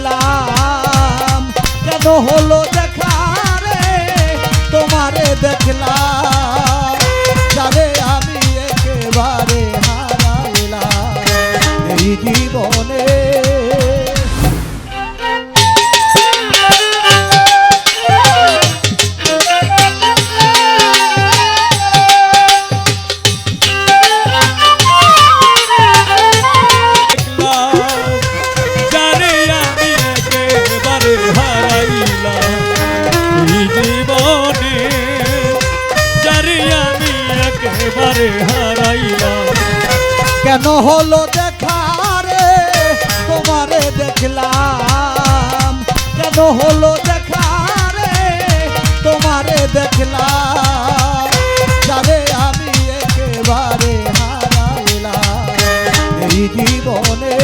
পেলাম কেন হলো একেবারে হারাইলাম কেন হলো দেখা রে? তোমারে দেখলাম। কেন হলো দেখা রে? তোমারে দেখলাম। যারে আমি একেবারে হারাইলাম। এই জীবনে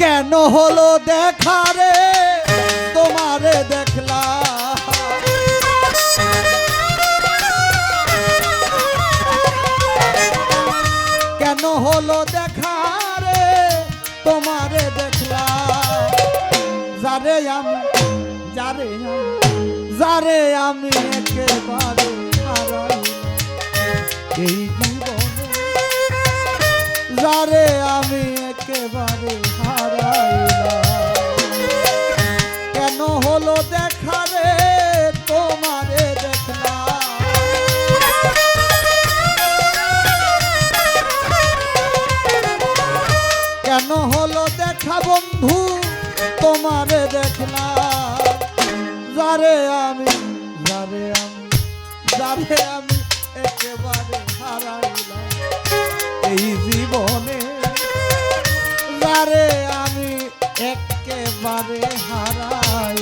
কেন হলো দেখা রে হলো দেখা রে, তোমারে দেখলাম। যারে আমি যারে আমি আমি একেবারে এই যারে আমি একেবারে কেন হলো দেখা বন্ধু? তোমারে দেখলাম। যারে আমি যারে আমি যারে আমি একেবারে হারাইলাম। এই জীবনে যারে আমি একেবারে হারাইলাম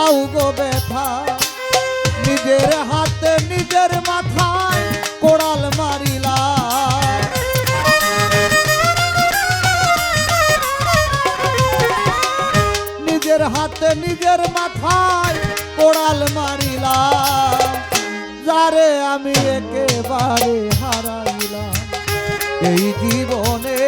পাও গো ব্যথা। নিজের হাতে, নিজের মাথায় কোড়াল মারিলা। নিজের হাতে, নিজের মাথায় কোড়াল মারিলাম যারে আমি একেবারে হারাইলাম। এই জীবনে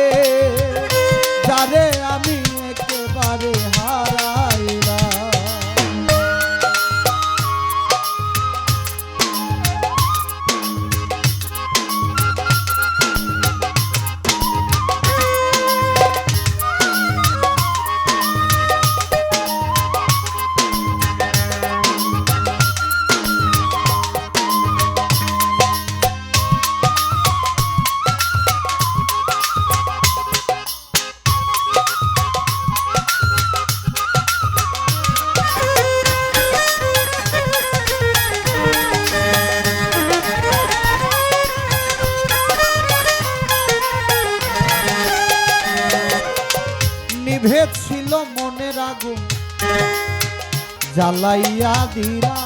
নিভে ছিল মনের আগুন। জ্বালাইয়া দিলা।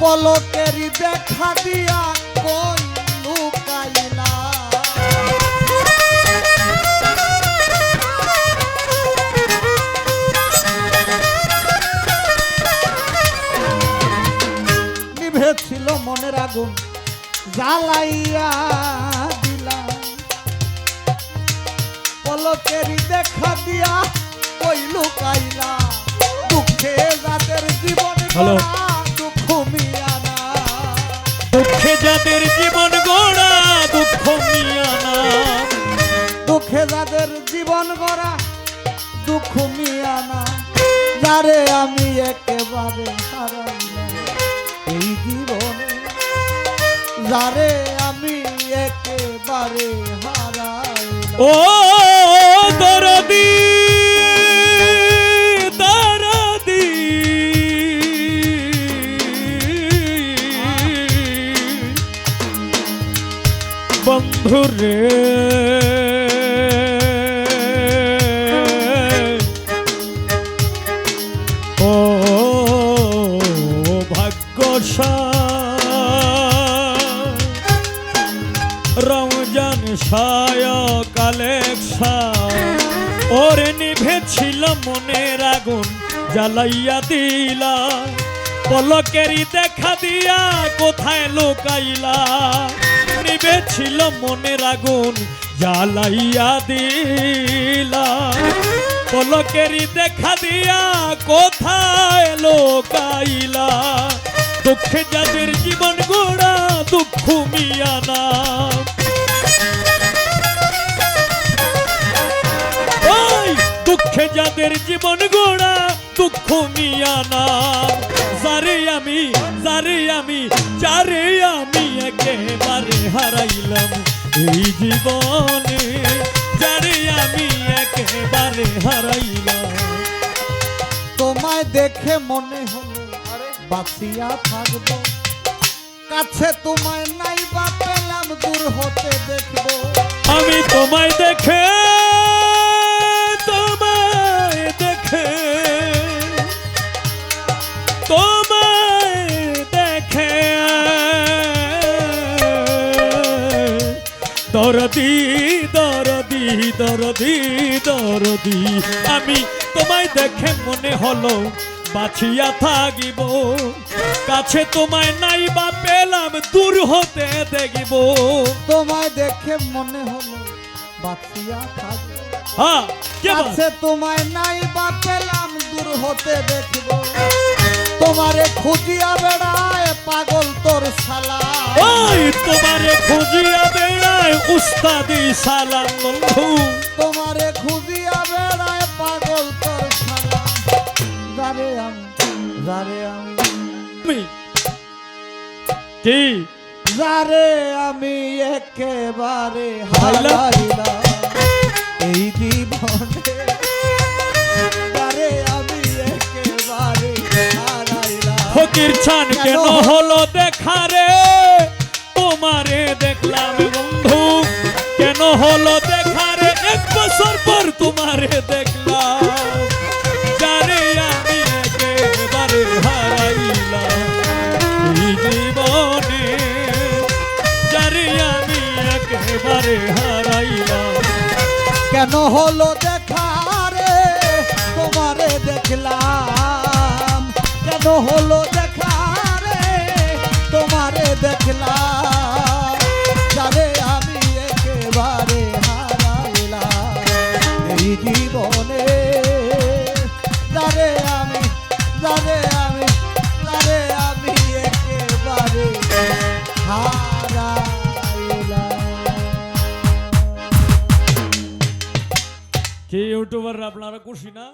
পলকেরই দেখা দিয়া কই লুকাইলা। নিভে ছিল মনের আগুন। জ্বালাইয়া দিয়া কই লুকাইলা দুঃখে যাদের জীবন হ্যালো। গড়া, দুঃখ যাদের জীবন গড়া দুঃখ মিয়ানা দুঃখে যাদের জীবন গড়া দুঃখ মিয়া না। যারে আমি একেবারে হারাইলাম এই জীবনে যারে আমি একেবারে হারাইলাম ও বন্ধু রে। ও ভাগ্যশা রমজান সায় কালেকশা ওরে নিভেছিল মনের আগুন, জ্বালাইয়া দিলা। পলকেরই দেখা দিয়া কোথায় লোকাইলা। নিভেছিল মনের আগুন, জ্বালাইয়া দিলা। পলকেরই দেখা দিয়া কোথায় লোকাইলা? দুঃখে যাদের জীবন গোড়া, দুঃখ মিয়ানা ওই দুঃখে যাদের জীবন গোড়া দুঃখ মিয়ানা যারে আমি যারে আমি যারে আমি একেবারে হারাইলাম এই জীবনে, যারে আমি একেবারে হারাইলাম। তোমায় দেখে মনে হলো বাঁচিয়া থাকব। কাছে তোমায় নাই বা পেলাম, দূর হতে দেখব। আমি তোমায় দেখে দরদি দরদি। আমি তোমায় দেখে মনে হলো বাছিয়া থাকিব। কাছে তোমায় নাই বা পেলাম দূর হতে দেখিব। তোমায় দেখে মনে হলো বাঁচিয়া থাকব। হ্যাঁ? কাছে তোমায় নাই বা পেলাম দূর হতে দেখব। তোমারে খুঁজিয়া বেড়ায় পাগল তোর ওই তোমারে খুঁজিয়া বেড়ায় উস্তাদি সালাম বন্ধু। তোমারে খুঁজিয়া বেড়ায় পাগল তোর শালা। যারে আমি যারে আমি। কি? যারে আমি একেবারে। হারাইলাম। এই জীবনে ফকির কেন? হলো দেখা রে? তোমারে দেখলাম বন্ধু। কেন হলো দেখা রে? এক বছর পর তোমারে দেখলাম। যারে আমি একেবারে হারাইলাম। জীবনে যারে আমি একেবারে হারাইলাম। কেন হলো দেখা রে? তোমারে দেখলাম। কেন হলো দেখা দেখলাম যারে আমি একেবারে হারাইলাম এই জীবনে আমি, যারে আমি যারে আমি একেবারে হারাইলাম কি ইউটিউবার আপনারা খুশি না?